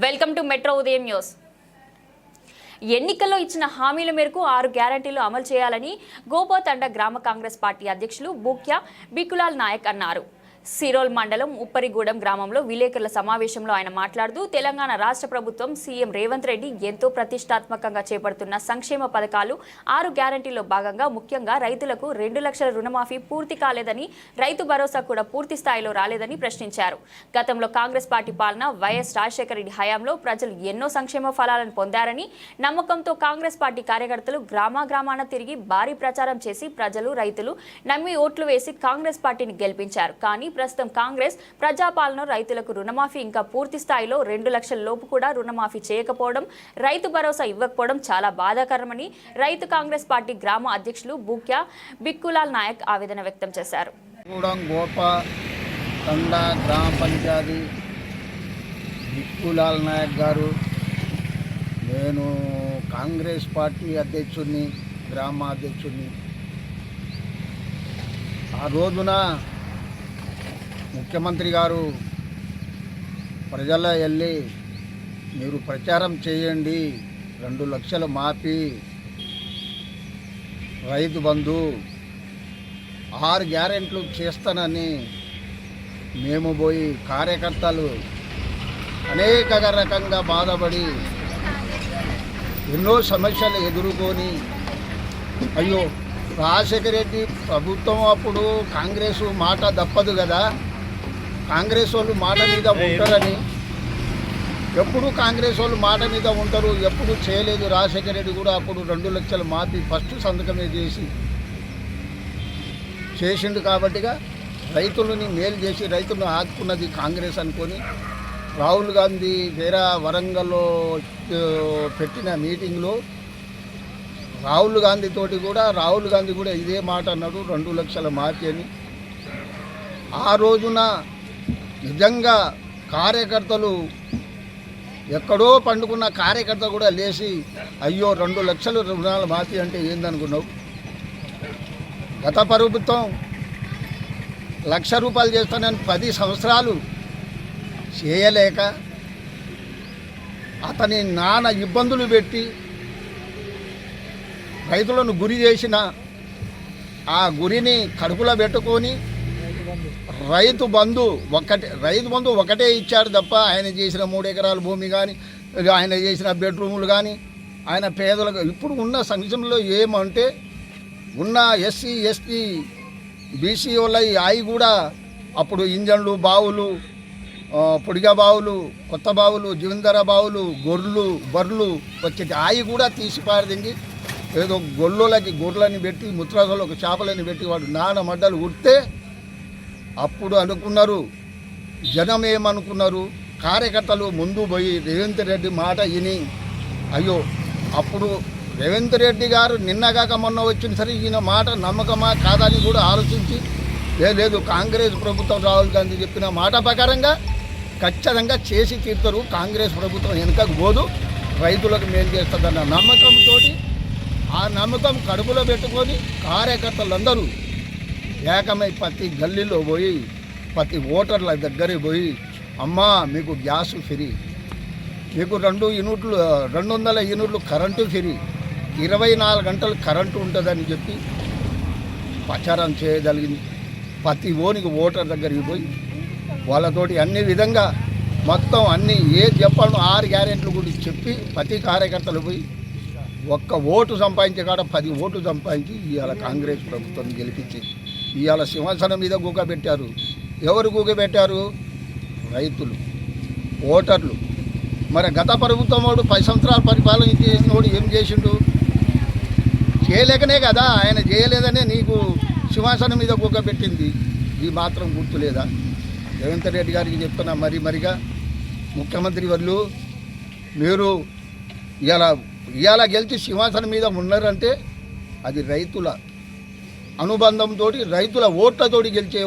Welcome to metro ఉదయం news. ఎన్నికల్లో ఇచ్చిన హామీల మేరకు ఆరు గ్యారంటీలు అమలు చేయాలని గోపోతండ గ్రామ కాంగ్రెస్ పార్టీ అధ్యక్షులు బూక్యా బికులాల్ నాయక్ అన్నారు. సిరోల్ మండలం ఉప్పరిగూడెం గ్రామంలో విలేకరుల సమావేశంలో ఆయన మాట్లాడుతూ తెలంగాణ రాష్ట్ర ప్రభుత్వం సీఎం రేవంత్ రెడ్డి ఎంతో ప్రతిష్టాత్మకంగా చేపడుతున్న సంక్షేమ పథకాలు ఆరు గ్యారంటీలో భాగంగా ముఖ్యంగా రైతులకు రెండు లక్షల రుణమాఫీ పూర్తి కాలేదని రైతు భరోసా కూడా పూర్తి స్థాయిలో రాలేదని ప్రశ్నించారు. గతంలో కాంగ్రెస్ పార్టీ పాలన వైఎస్ రాజశేఖర రెడ్డి హయాంలో ప్రజలు ఎన్నో సంక్షేమ ఫలాలను పొందారని నమ్మకంతో కాంగ్రెస్ పార్టీ కార్యకర్తలు గ్రామాగ్రామాన తిరిగి భారీ ప్రచారం చేసి ప్రజలు రైతులు నమ్మి ఓట్లు వేసి కాంగ్రెస్ పార్టీని గెలిపించారు. కానీ ప్రస్తుతం కాంగ్రెస్ ప్రజాపాలన రైతులకు రుణమాఫీ ఇంకా పూర్తి స్థాయిలో రెండు లక్షల లోపు కూడా రుణమాఫీ చేయకపోవడం రైతు భరోసా ఇవ్వకపోవడం చాలా బాధాకరమని రైతు కాంగ్రెస్ పార్టీ గ్రామ అధ్యక్షులు బూక్యా బిక్కులాల్ నాయక్ ఆవేదన వ్యక్తం చేశారు. గ్రామ పంచాయతీ బిక్కులాల్ నాయక్ గారు నేను కాంగ్రెస్ పార్టీ అధ్యక్షుడిని గ్రామ అధ్యక్షుడిని. ఆ రోజున ముఖ్యమంత్రి గారు ప్రజల్లో వెళ్ళి మీరు ప్రచారం చేయండి రెండు లక్షలు మాపి రైతు బంధు ఆరు గ్యారెంట్లు చేస్తానని మేము పోయి కార్యకర్తలు అనేక రకంగా బాధపడి ఎన్నో సమస్యలు ఎదుర్కొని అయ్యో రాజశేఖర రెడ్డి ప్రభుత్వం అప్పుడు కాంగ్రెస్ మాట తప్పదు కదా. కాంగ్రెస్ వాళ్ళు మాట మీద ఉంటారని ఎప్పుడు కాంగ్రెస్ వాళ్ళు మాట మీద ఉంటారు ఎప్పుడు చేయలేదు. రాజశేఖర రెడ్డి కూడా అప్పుడు రెండు లక్షలు మాపి ఫస్ట్ సంతకమే చేసి చేసిండు కాబట్టిగా రైతులని మేలు చేసి రైతులను ఆదుకున్నది కాంగ్రెస్ అనుకొని రాహుల్ గాంధీ వేరే వరంగల్లో పెట్టిన మీటింగ్లో రాహుల్ గాంధీ తోటి కూడా రాహుల్ గాంధీ కూడా ఇదే మాట అన్నాడు రెండు లక్షల మార్చి అని. ఆ రోజున నిజంగా కార్యకర్తలు ఎక్కడో పండుకున్న కార్యకర్త కూడా లేచి అయ్యో రెండు లక్షలు రుణాలు మాఫీ అంటే ఏందనుకున్నావు? గత ప్రభుత్వం లక్ష రూపాయలు చేస్తానని పది సంవత్సరాలు చేయలేక అతని నాన్న ఇబ్బందులు పెట్టి రైతులను గురి చేసిన ఆ గురిని కడుపులో పెట్టుకొని రైతు బంధు ఒకటే రైతు బంధు ఒకటే ఇచ్చాడు తప్ప ఆయన చేసిన మూడు ఎకరాల భూమి కానీ ఆయన చేసిన బెడ్రూములు కానీ ఆయన పేదలకు ఇప్పుడు ఉన్న సంక్షేమంలో ఏమంటే ఉన్న ఎస్సీ ఎస్టీ బీసీ వాళ్ళ అవి కూడా అప్పుడు ఇంజన్లు బావులు పొడిగ పొడిగా బావులు కొత్త బావులు జీవంధర బావులు గొర్రెలు బర్రెలు వచ్చేది అవి కూడా తీసిపారదింగి ఏదో గొల్లోలకి గొర్రెలని పెట్టి ముత్రాసలకు చేపలని పెట్టి వాడు నాన్న మడ్డలు ఉడితే అప్పుడు అనుకున్నారు. జనం ఏమనుకున్నారు కార్యకర్తలు ముందు పోయి రేవంత్ రెడ్డి మాట విని అయ్యో అప్పుడు రేవంత్ రెడ్డి గారు నిన్నగాక మొన్న వచ్చిన సరే ఈయన మాట నమ్మకమా కాదని కూడా ఆలోచించి లేదు కాంగ్రెస్ ప్రభుత్వం రాహుల్ గాంధీ చెప్పిన మాట ప్రకారంగా ఖచ్చితంగా చేసి తీరుతారు. కాంగ్రెస్ ప్రభుత్వం వెనుకకు పోదు. రైతులకు మేలు చేస్తుందన్న నమ్మకంతో ఆ నమ్మకం కడుపులో పెట్టుకొని కార్యకర్తలందరూ ఏకమై ప్రతి గల్లీలో పోయి ప్రతి ఓటర్ల దగ్గరికి పోయి అమ్మా మీకు గ్యాస్ ఫ్రీ. మీకు రెండు యూనిట్లు రెండు వందల యూనిట్లు కరెంటు ఫ్రీ. ఇరవై నాలుగు గంటలు కరెంటు ఉంటుందని చెప్పి ప్రచారం చేయగలిగింది. ప్రతి ఓనికి ఓటర్ దగ్గరికి పోయి వాళ్ళతోటి అన్ని విధంగా మొత్తం అన్ని ఏ చెప్పాలో ఆరు గ్యారెంట్లు గురించి చెప్పి ప్రతి కార్యకర్తలు పోయి ఒక్క ఓటు సంపాదించే కాడ పది ఓటు సంపాదించి ఇవాళ కాంగ్రెస్ ప్రభుత్వం గెలిపించి ఇవాళ సింహాసనం మీద గూకబెట్టారు ఎవరు గూకబెట్టారు రైతులు ఓటర్లు. మరి గత ప్రభుత్వం వాడు పది సంవత్సరాలు పరిపాలన చేసినోడు ఏం చేసిండు? చేయలేకనే కదా ఆయన చేయలేదనే నీకు సింహాసనం మీద గూకబెట్టింది ఈ మాత్రం గుర్తులేదా? రేవంత్ రెడ్డి గారికి చెప్తున్నా మరి మరిగా ముఖ్యమంత్రి వాళ్ళు మీరు ఇలా ఇలా గెలిచి సింహాసనం మీద ఉన్నారంటే అది రైతుల అనుబంధంతో రైతుల ఓట్లతోటి గెలిచే